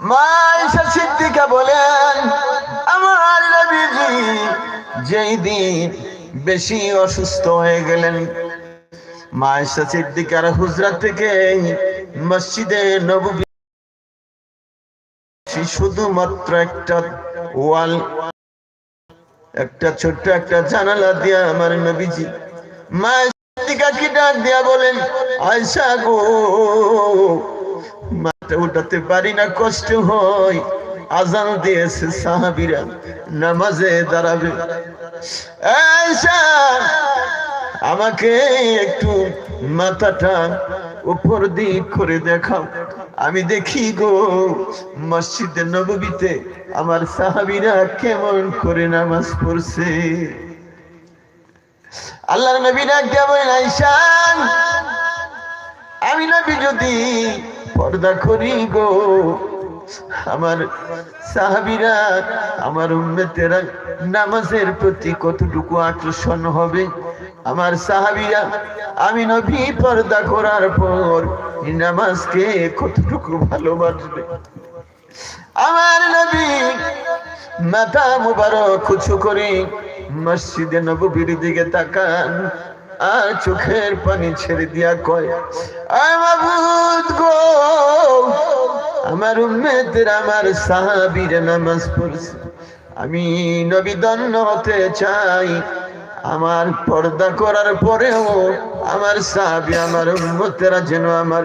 মা ঈশা সিদ্দিকা বলেন, আমার নবীজি যেই দিন বেশি অসুস্থ হয়ে গেলেন, মা ঈশা সিদ্দিকার হুজরা থেকে মসজিদে নববী শুধুমাত্র একটা ওয়াল, একটা ছোট্ট একটা জানালা দিয়া আমার নবীজি মা সিদ্দিকা কি ডাক দিয়া বলেন, আয়সা গো উঠাতে পারি না, কষ্ট হয়। আজান দিয়েছে সাহাবিরা, নামাজে দাঁড়াবে। আমাকে একটু মাথাটা উপর দিক করে দেখাও। আমি দেখি গো, মসজিদে নববীতে আমার সাহাবিরা কেমন করে নামাজ পড়ছে। আল্লাহ নবীরা কেমন আইসান, আমি নবী যদি পর্দা করি গো। আমার সাহাবিরা, আমার উম্মেতেরা নামাজের প্রতি কতটুকু আকর্ষণ হবে? আমার সাহাবিরা, আমি নবী পর্দা করার পর নামাজকে কতটুকু ভালোবাসবে? আমার নবী মাথা মুবারক উঁচু করে মসজিদে নববীর দিকে তাকান। আর চোখের পানি ছেড়ে দিয়া কয় গো, আমার উম্মেদের আমার সাহাবীর নামাজ পড়ছে। আমি নবী হতে চাই, আমার পর্দা করার পরেও আমার সাহাবি, আমার উম্মতেরা যেন আমার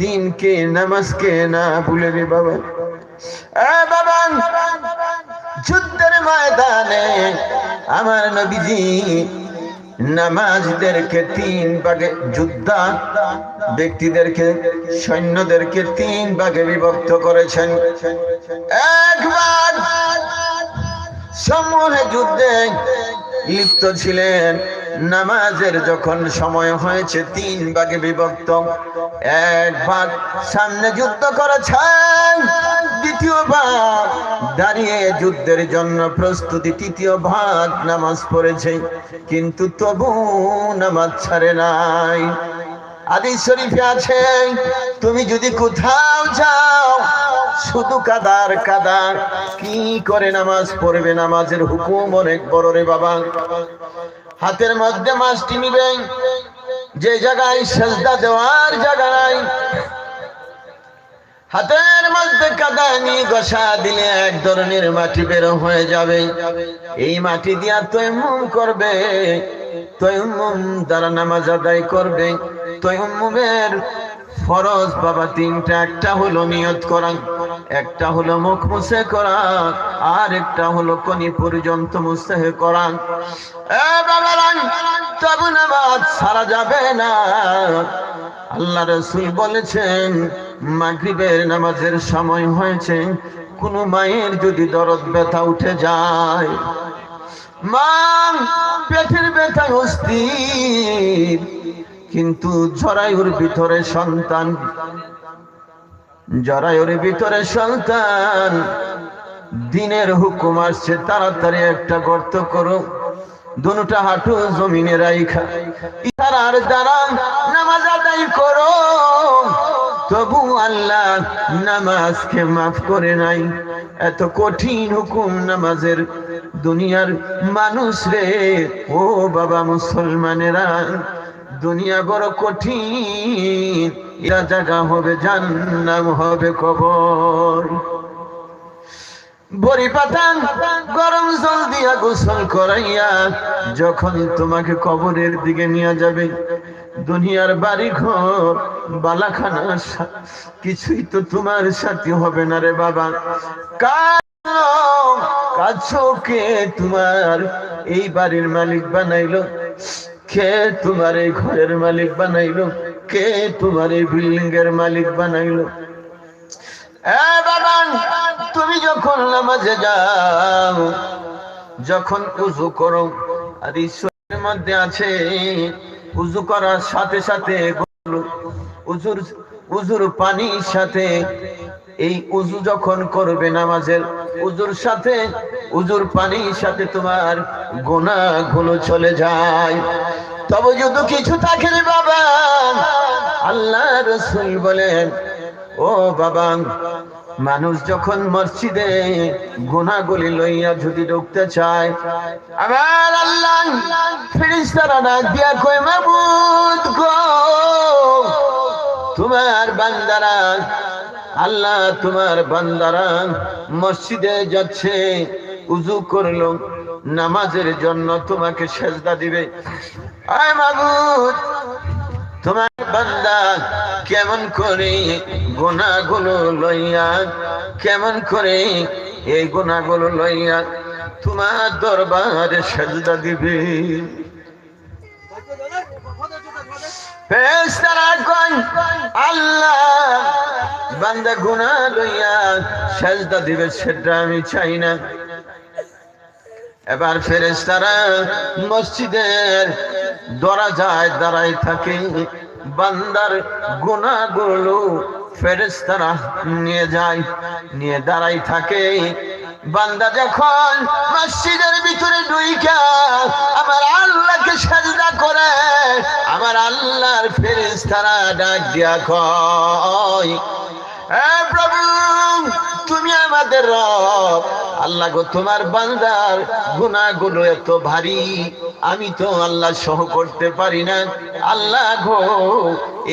দিনকে, নামাজকে না ভুলে রে বাবা। বাবা, যুদ্ধের ময়দানে আমার নবীজি নামাজদেরকে তিন ভাগে, যোদ্ধা ব্যক্তিদেরকে, সৈন্যদেরকে তিন ভাগে বিভক্ত করেছেন। একবার সমূহে যুদ্ধে লিপ্ত ছিলেন। নামাজের যখন সময় হয়েছে, তিন ভাগে বিভক্ত। এক ভাগ সামনে যুদ্ধ করেছেন, দ্বিতীয় ভাগ দাঁড়িয়ে যুদ্ধের জন্য প্রস্তুতি, তৃতীয় ভাগ নামাজ পড়েছে। কিন্তু তবু নামাজ ছাড়ে নাই। আদি শরীফে আছে, তুমি যদি কোথাও যাও, শুধু কাদার কাদা কি করে নামাজ পড়বে? নামাজের হুকুম অনেক বড় রে বাবা। হাতের মধ্যে মাছটি নিবেন। যে জায়গায় সেজদা দেওয়ার জায়গা নাই। হাতের মধ্যে কাদা নিয়ে গসা দিলে এক ধরনের মাটি বের হয়ে যাবে। এই মাটি দিয়া তৈমুম করবে। তৈমুম দ্বারা নামাজ আদায় করবে। তৈমুমের ফরজ বাবা, তিনটা, একটা হলো নিয়ত করা, একটা হলো মুখ মুছে করা, আর একটা হলো কনি পর্যন্ত মুছে করা। তবু নামাজ সারা যাবে না। আল্লাহ রসুল বলেছেন, মাগরিবের নামাজের সময় হয়েছে, কোন মায়ের যদি দরদ ব্যথা উঠে যায়, মা, পেটের ব্যথায় অস্থির। কিন্তু জরায়ুর ভিতরে সন্তান, জরায়ুর ভিতরে সন্তান, দিনের হুকুম আসছে, তাড়াতাড়ি একটা গর্ত করো, দুটা হাঁটু জমিনে রাইখা। ইহার দ্বারা নামাজ আদায় করো, তবু আল্লাহ নামাজকে মাফ করে নাই। এত কঠিন হুকুম নামাজের দুনিয়ার মানুষ রে, ও বাবা মুসলমানেরা। দুনিয়া বড় কঠিন। এরা জায়গা হবে জান্নাম হবে কবর। বড়ি পাতান, গরম জল দিয়া গোসল করাইয়া যখন তোমাকে কবরের দিকে নিয়ে যাবে, দুনিয়ার বাড়ি ঘর বালাখানা কিছুই তো তোমার সাথে হবে না রে বাবা। কাছো কে তোমার? এই বাড়ির মালিক বানাইলো। কে তোমার এই ঘরের মালিক বানাইলো? কে তোমার এই বিল্ডিং এর মালিক বানাইলো তুমি যখন নামাজে যাও, যখন উজু করো, আর ঈশ্বরের মধ্যে আছে, উজু করার সাথে সাথে উজুর উজুর পানির সাথে এই উজু যখন করবে নামাজের উজুর সাথে উজুর পানির সাথে তোমার গোনা গুলো চলে যায়। তবে যদি কিছু থাকে রে বাবা আল্লাহ রসুল বলেন, ও বাবা, মানুষ যখন মসজিদে গুনাগুলি লইয়া যদি ঢুকতে চায়, আমার আল্লাহ ফিরিস্তারা ডাক দিয়া কয়, মাবুদ গো, তোমার বান্দারা আল্লাহ তোমার বান্দারা মসজিদে যাচ্ছে, উজু করল, নামাজের জন্য তোমাকে সেজদা দিবে। আয় তোমার বান্দা কেমন করে গুণাগুলো লইয়া, কেমন করে এই গুণাগুলো লইয়া তোমার দরবারে সেজদা দিবে? আল্লাহ, বান্দা গুনাহ লইয়া সেজদা দিবে, সেটা চাই না। এবার ফেরেশতারা মসজিদের থাকে। বান্দার গুনাহগুলো ফেরেশতারা নিয়ে যায়, নিয়ে দাঁড়াই থাকে। বান্দা যখন মসজিদের ভিতরে ঢুইকা আমার আল্লাহকে সাজদা করে, আমার আল্লাহর ফেরেশতারা ডাক দিয়া কয়, এ প্রভু, তুমি আমাদের রব। আল্লাহ গো, তোমার বান্দার গুনাহগুলো এত ভারী, আমি তো আল্লাহ সহ করতে পারি না। আল্লাহ গো,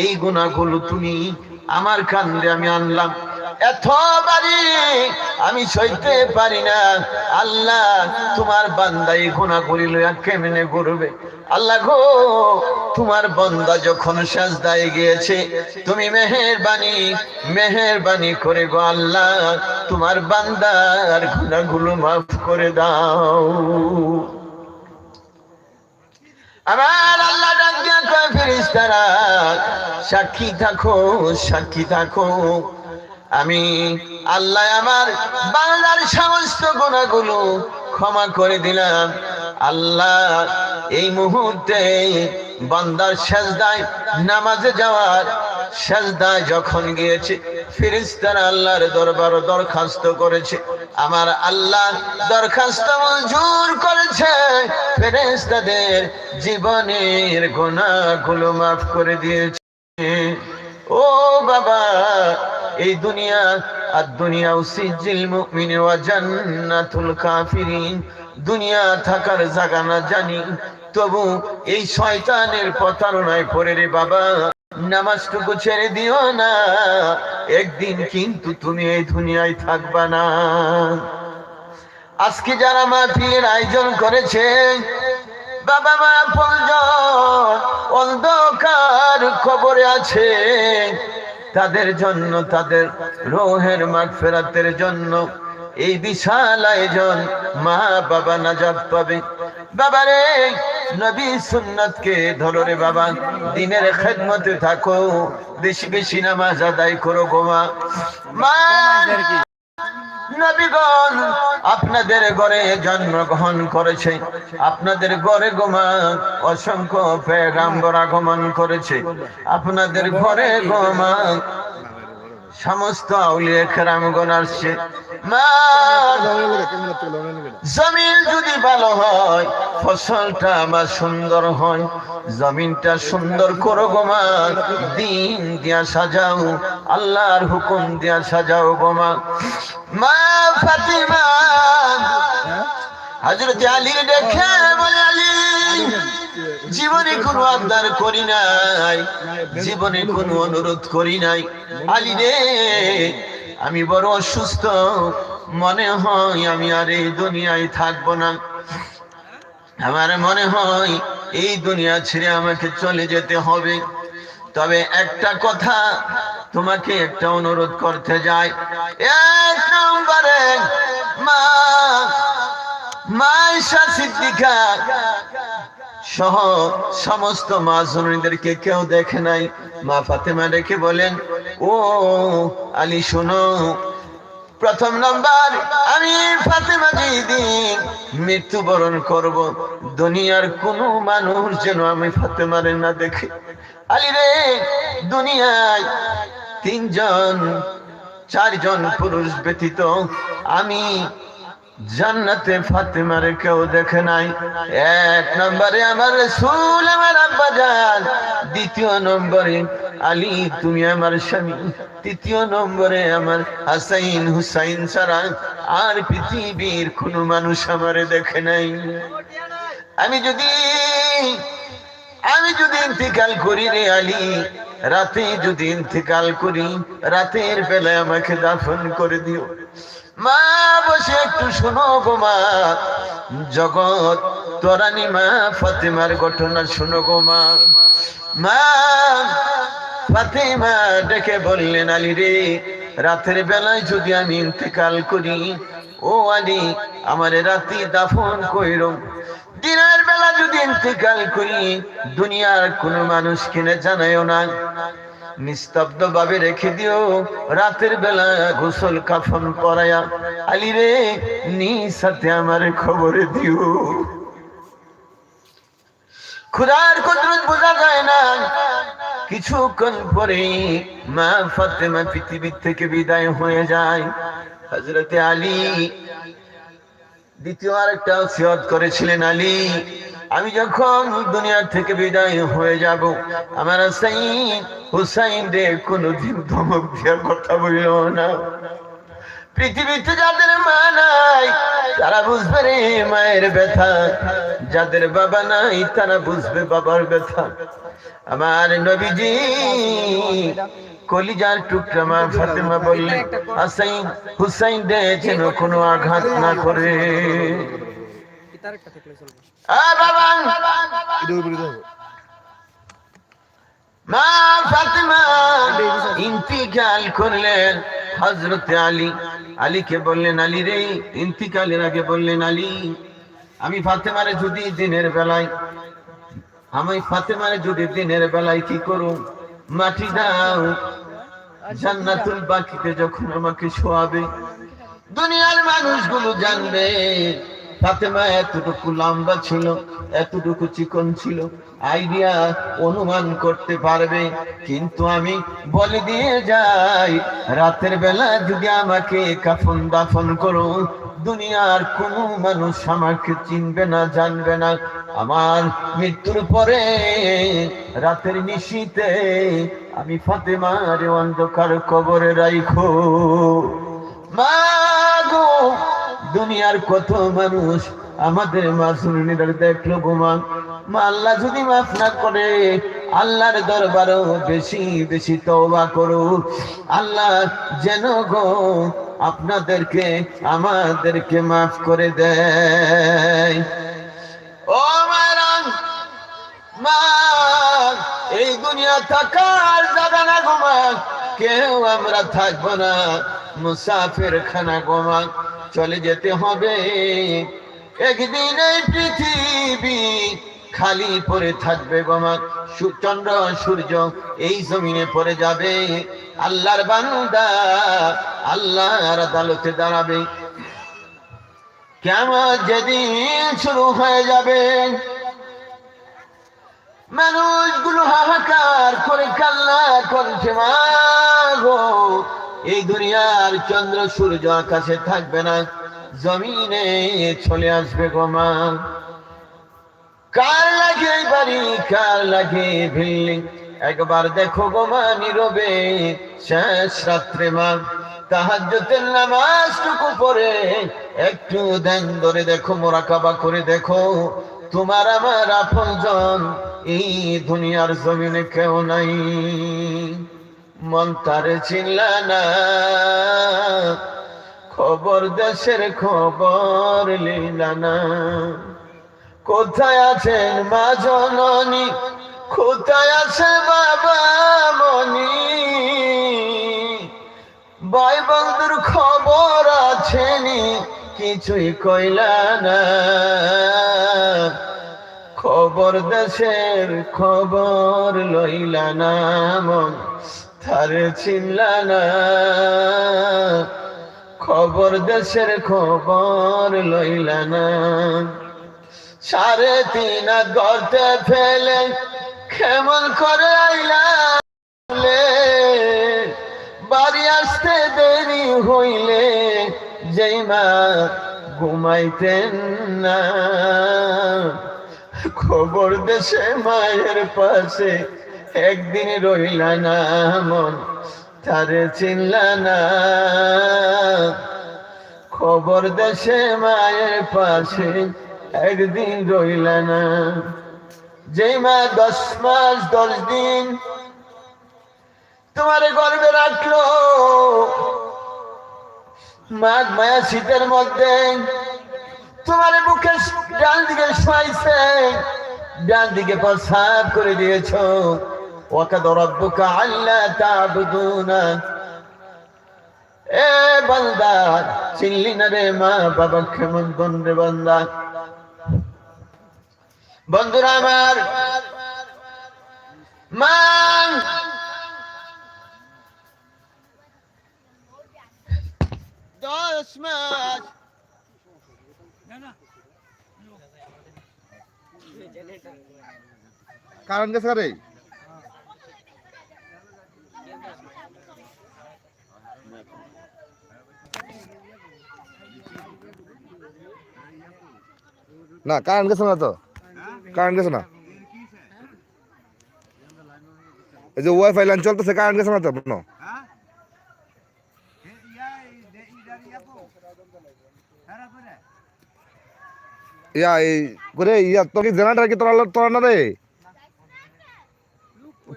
এই গুনাহগুলো তুমি আমার কান্দে আমি আনলাম। এত বাড়ি আমি সইতে পারি না। আল্লাহ তোমার বান্দাই গুণা করিল কেমনে করবে আল্লাহ গো, তোমার বন্দা যখন সাজদায় গিয়েছে, তুমি মেহেরবানি মেহেরবানি করে গো আল্লাহ, তোমার বান্দার গুণাগুলো মাফ করে দাও। আমার আল্লাহ ডাক দিয়া কয়, ফেরেশতারা, সাক্ষী থাকো সাক্ষী থাকো। আমি আল্লাহ আমার বাংলার সমস্ত গুণাগুলো ক্ষমা করে দিলাম। আল্লাহ এই মুহূর্তে বান্দার সেজদায়, নামাজে যাওয়ার সেজদায় যখন গিয়েছে ফিরিস্তারা আল্লাহর দরবার দরখাস্ত করেছে। আমার আল্লাহ দরখাস্ত মঞ্জুর করেছে। ফেরেস্তাদের জীবনের গুণাগুলো মাফ করে দিয়েছে। ও বাবা এই দুনিয়া, আর দুনিয়া সিজিল মুমিন ওয়া জান্নাতুল কাফিরিন। দুনিয়া থাকার জায়গা না জানি, তবু এই শয়তানের প্রতারণায় পড়ে রে বাবা, নামাজটুকু ছেড়ে দিও না, একদিন কিন্তু তুমি এই দুনিয়ায় থাকবা না। আজকে যারা মাহফিলের আয়োজন করেছে, বাবা মা পঞ্জন অন্ধকার খবরে আছে তাদের জন্য, তাদের রোহের মাঠ ফেরাতের জন্য এই বিশাল আয়োজন মা বাবা নাজাব পাবে। বাবারে, নবী সুন্নতকে ধরো রে বাবা, দিনের খেদমতে থাকো, বেশি বেশি নামাজ আদায় করো গো মা। মা! নবীগণ, আপনাদের ঘরে জন্মগ্রহণ করেছে। আপনাদের ঘরে গোমা, অসংখ্য পেগাম্বর আগমন করেছে। আপনাদের ঘরে গোমা, সমস্ত আউলিয়া খেরামগণ আসছে। মা, জমিন যদি ভালো হয়, ফসলটা আমার সুন্দর হয়। জমিনটা সুন্দর করো গোমা দিন দিয়া সাজাও, আল্লাহর হুকুম দিয়া সাজাও গোমা মা ফাতিমা হজরত আলী দেখে বলে আলী জীবনে কোনো আবদার করি নাই, জীবনে কোনো অনুরোধ করি নাই। আলী রে, আমি বড় অসুস্থ, মনে হয় আমি আর এই দুনিয়ায় থাকব না। আমার মনে হয় এই দুনিয়া ছেড়ে আমাকে চলে যেতে হবে। তবে একটা কথা তোমাকে একটা অনুরোধ করতে যাই। এক নম্বরে মা মাইশা সিদ্দিকা সহ সমস্ত মা জননীদেরকে কেউ দেখে নাই। মা ফাতেমা রেখে বলেন, ও আলী, শোনো, প্রথম নাম্বার আমি ফাতেমা যেদিন মৃত্যুবরণ করব, দুনিয়ার কোন মানুষ যেন আমি ফাতেমারে না দেখে। আলী রে, দুনিয়ায় তিনজন, চারজন পুরুষ ব্যতীত আমি জান্নাতে ফাতেমারে কেউ দেখে নাই। এক নম্বরে আমার রসুল, আমার আব্বা যান দ্বিতীয় নম্বরে আলী, তুমি আমার স্বামী। তৃতীয় নম্বরে আমার হাসাইন, হুসাইন ছাড়া আর পৃথিবীর কোনো মানুষ আমারে দেখে নাই। আমি যদি আমি যদি ইন্তেকাল করি রে আলী রাতে যদি ইন্তেকাল করি, রাতের বেলায় আমাকে দাফন করে দিও। মা, বসে একটু শোনো গো মা। জগৎ তোরানি মা, ফাতেমার ঘটনা শোনো গো মা। মা, ফাতেমা ডেকে বললেন, আলী রে, রাতের বেলায় যদি আমি ইন্তেকাল করি, ও আলী, আমার রাতে দাফন কইরম দিনের বেলা যদি ইন্তেকাল করি, দুনিয়ার কোন মানুষ কিনে জানায়ও না। নিস্তব্ধ ভাবে রেখে দিও, রাতের বেলা গোসল কাফন পরায়া। আলী রে নি সাথে আমার খবরে দিও। খুদার কুদরত বোঝা যায় না। কিছুক্ষণ পরে মা ফাতেমা পৃথিবীর থেকে বিদায় হয়ে যায়। হজরতে আলী দ্বিতীয় আরেকটা সিয়ত করেছিলেন আলী। আমি যখন দুনিয়ার থেকে বিদায় হয়ে যাব, আমার হুসাইন হুসাইন রে কোনোদিন ধমক দিয়া কথা বলল না। পৃথিবীতে যাদের মা নাই, তারা বুঝবে রে মায়ের ব্যথা। যাদের বাবা নাই, তারা বুঝবে বাবার ব্যথা। আমার নবীজি কলিজার টুকরা মা ফাতেমা বললেন হাসাইন হুসাইন রে, যেন কোনো আঘাত না করে। মা ফাতেমা ইন্তিকাল করলেন হজরত আলী। আলীকে বললেন, আলী রে, ইন্তিকালের আগে বললেন, আলী, আমি ফাতেমারে যদি দিনের বেলায়, আমি ফাতেমারে যদি দিনের বেলায় কি করু মাটি দাও। জান্নাতুল বাকিতে যখন আমাকে শোয়াবে দুনিয়ার মানুষগুলো জানবে। ফাতেমা এতটুকু লম্বা ছিল, এতটুকু চিকন ছিল আইডিয়া অনুমান করতে পারবে। কিন্তু আমি বলে দিয়ে যাই, রাতের বেলা যদি আমাকে কাফন দাফন করো, দুনিয়ার কোনো মানুষ আমাকে চিনবে না, জানবে না। আমার মৃত্যুর পরে রাতের নিশীতে আমি ফাতেমার অন্ধকার কবরে রাইখো। মা গো দুনিয়ার কত মানুষ আমাদের মাসুরিনীরা দেখল গোমা মা আল্লাহ যদি মাফ না করে, আল্লাহর দরবারও বেশি বেশি তওবা করো। আল্লাহ যেন গো আপনাদেরকে, আমাদেরকে মাফ করে দেয়। ও মায়েরা, মা, এই দুনিয়া থাকার জায়গা না ঘুমা কেউ আমরা থাকব না মুসাফির খানা গোমা চলে যেতে হবে। একদিন পৃথিবী খালি পড়ে থাকবে গোমা চন্দ্র, সূর্য এই জমিনে পড়ে যাবে। আল্লাহর বান্দা আল্লাহর আদালতে দাঁড়াবে। কেমন যেদিন শুরু হয়ে যাবে। মানুষগুলো হাহাকার করে কান্না করছে মা গো। এই দুনিয়ার চন্দ্র সূর্য আকাশে থাকবে না, জমিনে চলে আসবে গো মা। কার লাগে বাড়ি, কার লাগে বিল্ডিং? একবার দেখো গো মা নীরবে, শেষ রাত্রে মা। তাহাজ্জুদের নামাজটুকু পড়ে একটু ধ্যান ধরে দেখো মোরা মোরাকাবা করে দেখো, তোমার আমার আপনজন এই দুনিয়ার জমিনে কেউ নাই। মন তারে চিনলা না। খবর দেশের খবর লিলা না। কোথায় আছেন মা জননী? কোথায় আছে বাবা মনি ভাই বন্ধুর খবর আছেনি কিছুই কইলা না। খবর দেশের খবর লইলা না মন। তারে চিনলা না খবর দেশের খবর লইলা না সাড়ে তিন গর্তে ফেলে কেমন করে আইলা বাড়ি আসতে দেরি হইলে যেই মা ঘুমাইতেন না। খবর দেশে মায়ের পাশে একদিন রইলা না মন, তারে চিনলা না। খবর দেশে মায়ের পাশে একদিন রইলা না। যে মা দশ মাস, দশ দিন তোমার গর্বে রাখল, মাঘ মায়া শীতের মধ্যে তোমার মুখে ডান দিকে শোয়াইছে, ডান দিকে প্রসাদ করে দিয়েছ। ওকে দরব্বুকা আল্লাহ তাবুদুনা। এ বান্দা চিনলি না রে মা, বাবা কেমন বন রে বান্দা। বন্ধুরা আমার, মা, দশ মাস। কারণ গেছে রে না কারেন্ট গেছে না তো? কারেন্ট গেছে না? এই যে ওয়াইফাই লাইন চলতেছে কারেন্ট গেছে না তো আপনার ইয়া এই করে ইয়া তো কি জেনারেটর কি তোরা তোরা না রে?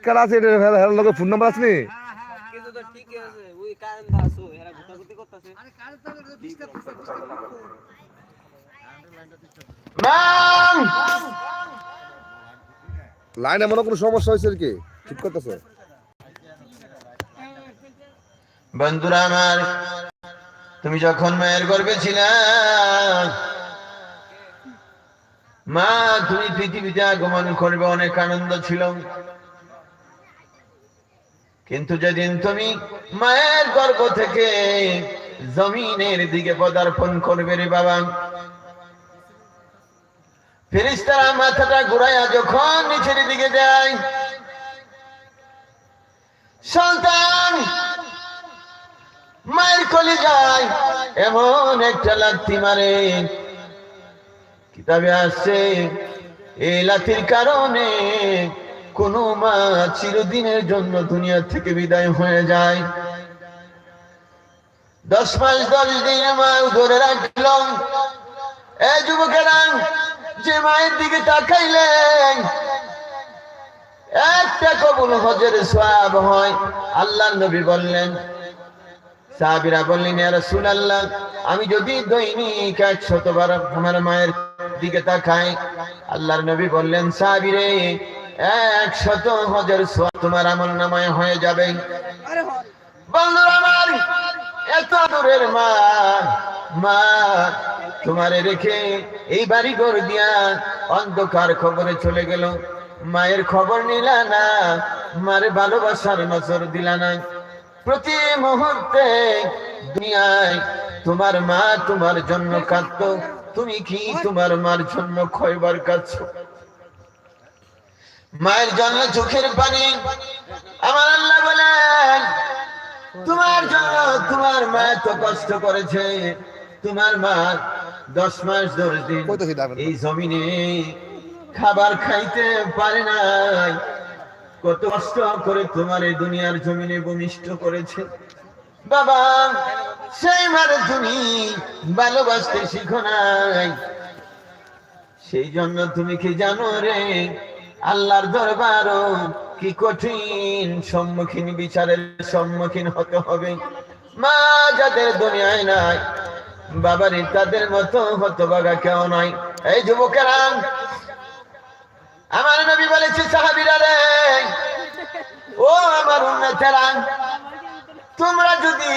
কেডা আছে হের হের লগে ফোন নাম্বার আছে নি? কিন্তু আছে ওই কারেন্ট আসো এরা করতেছে। মা লাইনে মনে কোনো সমস্যা হয়েছে কি ঠিক করতেছে। বন্ধুরা আমার তুমি যখন মায়ের গর্বে ছিলা মা তুমি পৃথিবীতে আগমন করবে অনেক আনন্দ ছিল। কিন্তু যেদিন তুমি মায়ের গর্ভ থেকে জমিনের দিকে পদার্পণ করবে রে বাবা ফেরিস্তারা মাথাটা ঘুরাইয়া যখন নিচের দিকে যায় সন্তান মায়ের কলি যায়, এমন একটা লাথি মারে। কিতাবে আসছে, এই লাথির কারণে কোন মা চিরদিনের জন্য দুনিয়া থেকে বিদায় হয়ে যায়। দশ মাস দশ দিন মা ধরে রাখলাম এ যুবকেরা যে মায়ের দিকে তাকাইলেন একটা কবুল হজের সওয়াব হয়। আল্লাহ নবী বললেন সাহাবীরা বললেন ইয়া রাসূলুল্লাহ আমি যদি দৈনিক একশত বার আমার মায়ের দিকে তাকাই। আল্লাহর নবী বললেন সাহাবীরে একশত হজের সওয়াব তোমার আমল নামায় হয়ে যাবে। বন্ধুরা আমার এত দূরের মা মা, তোমারে রেখে এই বাড়ি ঘর দিয়া অন্ধকার খবরে চলে গেল। মায়ের খবর নিলা না, মারে ভালোবাসার নজর দিলা না। প্রতি মুহূর্তে দুনিয়ায় তোমার মা তোমার জন্য কাঁদতো, তুমি কি তোমার মার জন্য ক্ষয়বার কাঁদছ? মায়ের জন্য চোখের পানি, আমার আল্লাহ বলেন তোমার জন্য তোমার মা এত কষ্ট করেছে। তোমার মা দশ মাস দশ দিন এই জমিনে খাবার খাইতে পারে নাই। কত কষ্ট করে তোমার এই দুনিয়ার জমিনে ভূমিষ্ঠ করেছে। বাবা সেই মারে তুমি ভালোবাসতে শিখো নাই। সেই জন্য তুমি কি জানো রে আল্লাহর দরবারও কি কঠিন সম্মুখীন, বিচারের সম্মুখীন হতে হবে। মা যাদের দুনিয়ায় নাই বাবারে তাদের মতো হতবাগা কেউ নাই। এই যুবকেরা, আমার নবী বলেছে, সাহাবিরা রে, ও আমার উন্নতেরা তোমরা যদি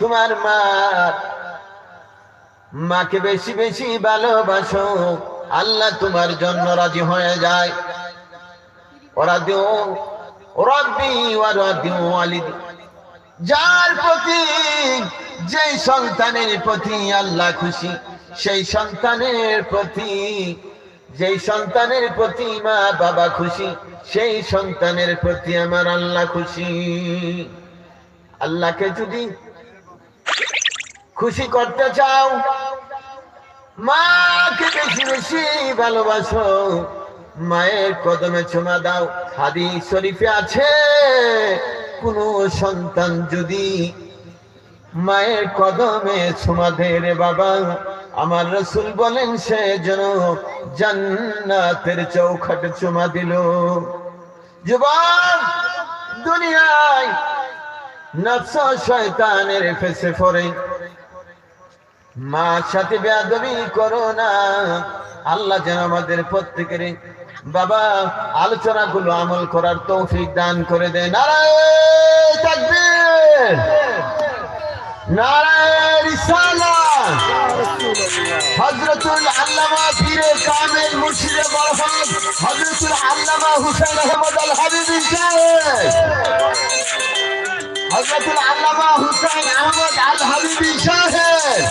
তোমার মা মাকে বেশি বেশি ভালোবাসো, আল্লাহ তোমার জন্য রাজি হয়ে যায়। যার প্রতি, যেই সন্তানের প্রতি আল্লাহ খুশি, সেই সন্তানের প্রতি, যেই সন্তানের প্রতি মা বাবা খুশি, সেই সন্তানের প্রতি আমার আল্লাহ খুশি। আল্লাহকে যদি খুশি করতে চাও, মাকে বেশি বেশি ভালোবাসো। মায়ের কদমে চুমা দাও। হাদিস শরীফে আছে, কোন সন্তান যদি মায়ের কদমে চুমা দে রে বাবা, আমার রসুল বলেন সে যেন জান্নাতের চৌখাটে চুমা দিল। যুবক, দুনিয়ায় নফস শয়তানের ফেসে পড়ে মার সাথে বেয়াদবি করো না। আল্লাহ যেন আমাদের প্রত্যেকের বাবা আলোচনা গুলো আমল করার তৌফিক দান করে দেয় নারায়ণ তাকবীর! নারায় রিসালাত! হযরতুল আল্লামা আল্লামা আহমদ আল হযরতুল আল্লামা হুসাইন আহমদ আল হাবিবি সাহেব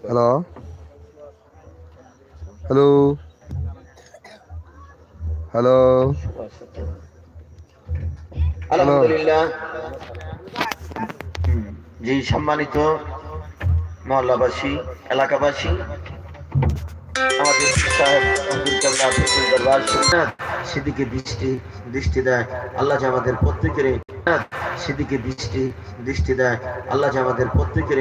হ্যালো হ্যালো হ্যালো আলহামদুলিল্লাহ। হুম, জি সম্মানিত মহল্লাবাসী, এলাকাবাসী, আমাদের সাহেব দরবার সেদিকে দৃষ্টি দৃষ্টি দেয়, আল্লাহ আমাদের প্রত্যেকের সেদিকে দৃষ্টি দৃষ্টি দেয়, আল্লাহ আমাদের প্রত্যেকের